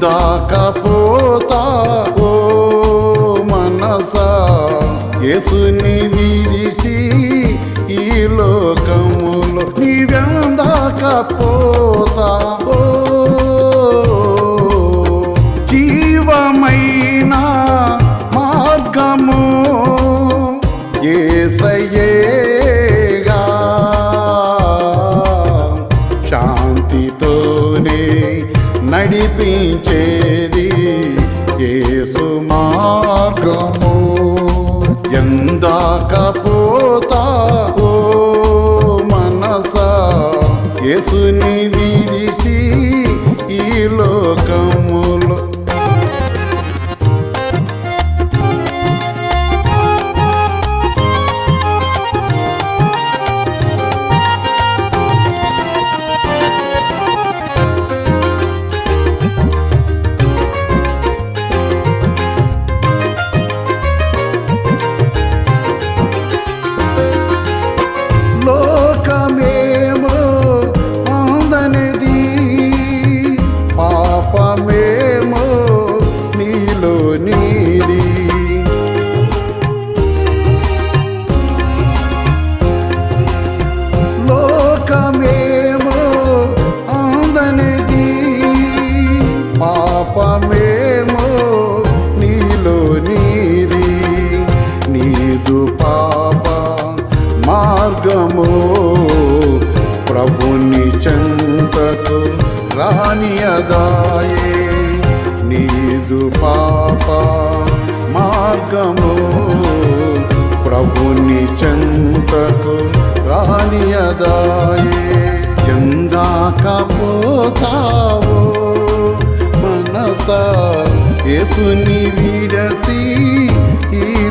ఎందాక పోతావో మనసా యేసుని విడిచి ఈ లోకములో నీవెందాకపోతా నడిపించేది ఏసు మార్గము. ఎందాక పోతావో మనసా? యేసుని ప్రభుని చెంతకు రానియదాయే నీదు పాప మార్గము. ప్రభుని చెంతకు రానియదాయే ఎందాక పోతావో మనసా? యేసుని విడచి ఈ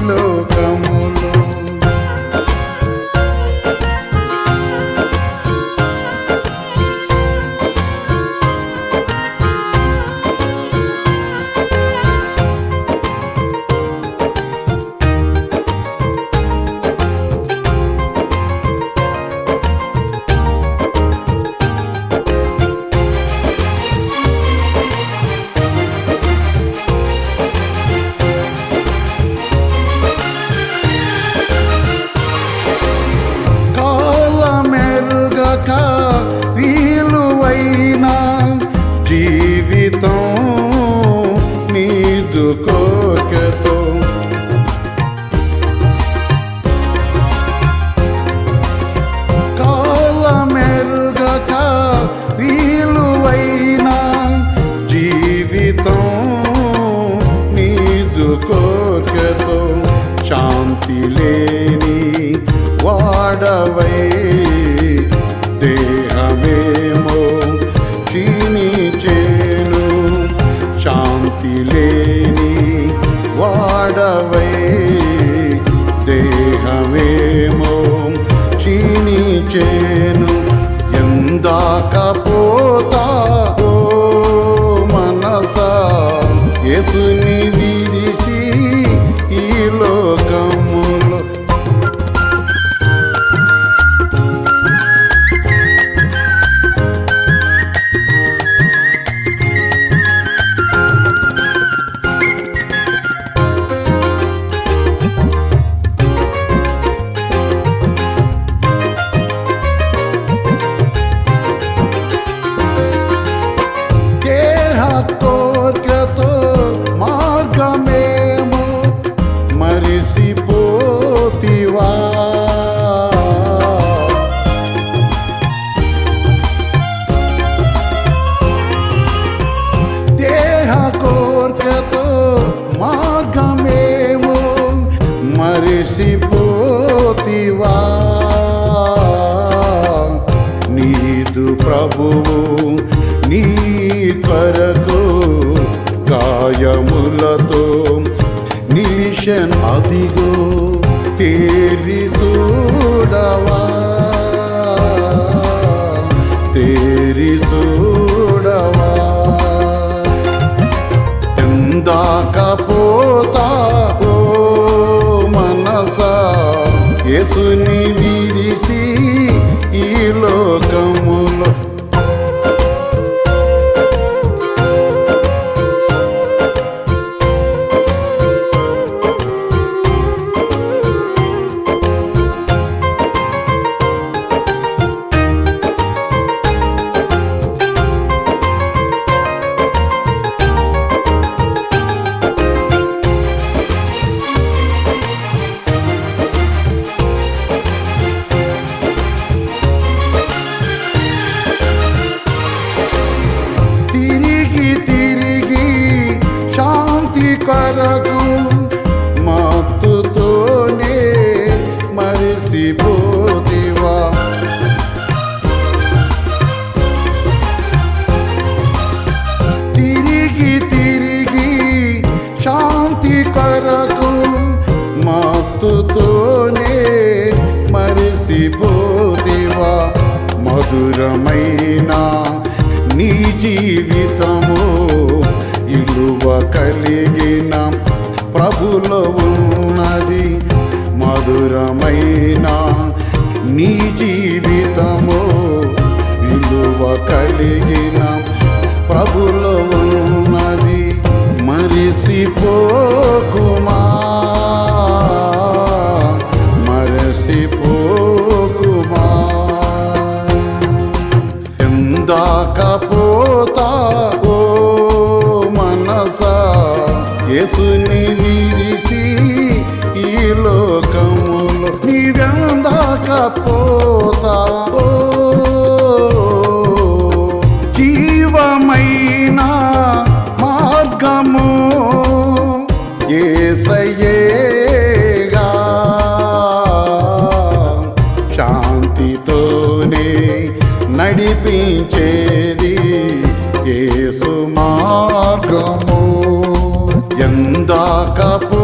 వాడవై దేహమేమో క్షీణించేను శాంతి లేని వాడవై దేహమేమో క్షీణించేను ఎందాక పోతావో మనసా? యేసుని మరిసిపోతివా దేహ కోర్కెతో మార్గమేమో మరిసిపోతివా. నీదు ప్రభువు నిలిషన్ అదిగో తేరి చూడవా. తేరి చూడవా. ఎందాక పోతావో మనసా. యేసుని వరకు మత్తుతోనే మరిచిపోతివా. తిరిగి తిరిగి శాంతి కొరకు మత్తుతోనే మరిచిపోతివా. మధురమైన నీ జీవితము విలువ కలిగిన ప్రభులో ఉన్నది మధురమైన నీ జీవితము. విలువ కలిగిన ప్రభులో ఉన్నది మరిసిపో మనసా యేసుని విడిచి ఈ లోకములో నీవెందాక పోతా జీవమైన మార్గము ఏసయ్యేగా. శాంతితోనే నడిపించేది యేసు మార్గము. ఎందాక పోతా